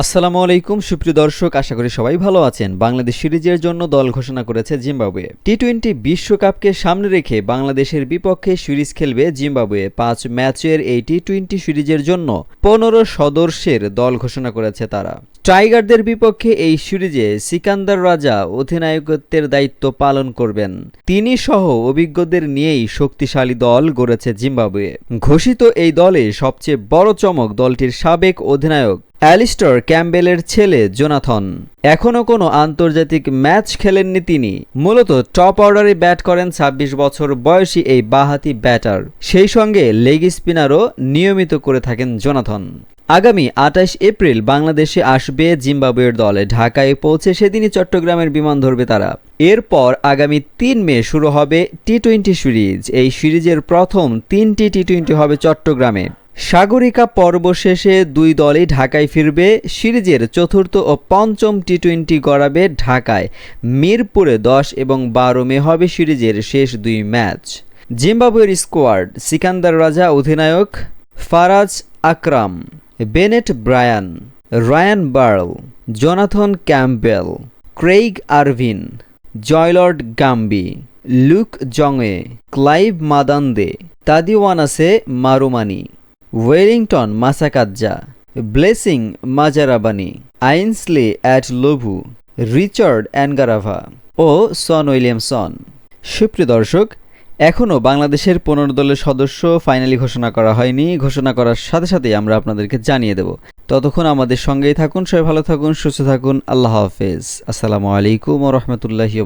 আসসালামু আলাইকুম, সুপ্রিয় দর্শক, আশা করি সবাই ভালো আছেন। বাংলাদেশ সিরিজের জন্য দল ঘোষণা করেছে জিম্বাবুয়ে। টি টোয়েন্টি বিশ্বকাপকে সামনে রেখে বাংলাদেশের বিপক্ষে সিরিজ খেলবে জিম্বাবুয়ে। পাঁচ ম্যাচের এই টি টোয়েন্টি সিরিজের জন্য পনেরো সদস্যের দল ঘোষণা করেছে তারা। টাইগারদের বিপক্ষে এই সিরিজে সিকান্দার রাজা অধিনায়কত্বের দায়িত্ব পালন করবেন। তিনি সহ অভিজ্ঞদের নিয়েই শক্তিশালী দল গড়েছে জিম্বাবুয়ে। ঘোষিত এই দলে সবচেয়ে বড় চমক দলটির সাবেক অধিনায়ক অ্যালিস্টার ক্যাম্বেলের ছেলে জোনাথন। এখনও কোনো আন্তর্জাতিক ম্যাচ খেলেননি তিনি। মূলত টপ অর্ডারে ব্যাট করেন ২৬ বছর বয়সী এই বাহাতি ব্যাটার। সেই সঙ্গে লেগ স্পিনারও নিয়মিত করে থাকেন জোনাথন। আগামী আঠাশ এপ্রিল বাংলাদেশে আসবে জিম্বাবুয়ের দলে। ঢাকায় পৌঁছে সেদিনই চট্টগ্রামের বিমান ধরবে তারা। এরপর আগামী তিন মে শুরু হবে টি টোয়েন্টি সিরিজ। এই সিরিজের প্রথম তিনটি টি টোয়েন্টি হবে চট্টগ্রামে। সাগরিকা পর্ব শেষে দুই দলই ঢাকায় ফিরবে সিরিজের চতুর্থ ও পঞ্চম টি টোয়েন্টি গড়াবে ঢাকায়। মিরপুরে দশ এবং বারো মে হবে সিরিজের শেষ দুই ম্যাচ। জিম্বাবুয়ের স্কোয়াড, সিকান্দার রাজা অধিনায়ক Faraz Akram, Bennett Brian, Ryan Burl, Jonathan Campbell, Craig Ervine, Joylord Gumbie, Luke Jongwe, Clive Madande, Tadiwanashe Marumani. Wellington Masakadza, Blessing Muzarabani, Ainsley Ndlovu, Richard Ngarava ও সন উইলিয়ামসন। সুপ্রিয় দর্শক, এখনও বাংলাদেশের পনেরো দলের সদস্য ফাইনালি ঘোষণা করা হয়নি। ঘোষণা করার সাথে সাথেই আমরা আপনাদেরকে জানিয়ে দেব। ততক্ষণ আমাদের সঙ্গেই থাকুন, সবাই ভালো থাকুন, সুস্থ থাকুন। আল্লাহ হাফেজ। আসসালামু আলাইকুম ও রহমতুল্লাহি